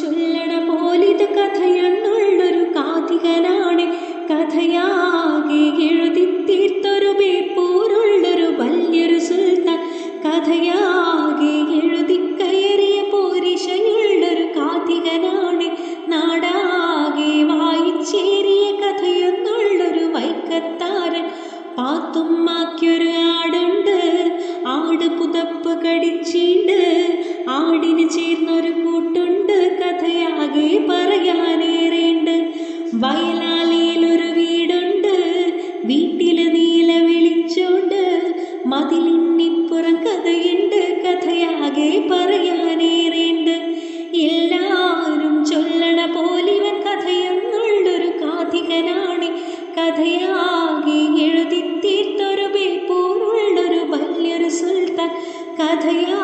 ചൊല്ലണ പോലിത് കഥയെന്നുള്ളൊരു കാതികനാണ്. കഥയാകെ എഴുതി തീർത്തൊരു ബേപ്പൂരുള്ളൊരു വലിയൊരു സുൽത്താൻ. കഥയാകെ എഴുതി കയറിയ പോരിശയുള്ളൊരു കാതികനാണ്. നാടാകെ വായിച്ചേറിയ കഥയെന്നുള്ളൊരു വൈക്കത്താരൻ. പാത്തുമ്മാക്കൊരു ആടുണ്ട് ആട് പുതപ്പ് കടിച്ചിണ്ട്. ആടിന് ചേർന്നൊരു കഥയാകി എഴുതി തീർത്തൊരു ബേപ്പൂറുള്ളൊരു വലിയൊരു സുൽത്താൻ കഥയാ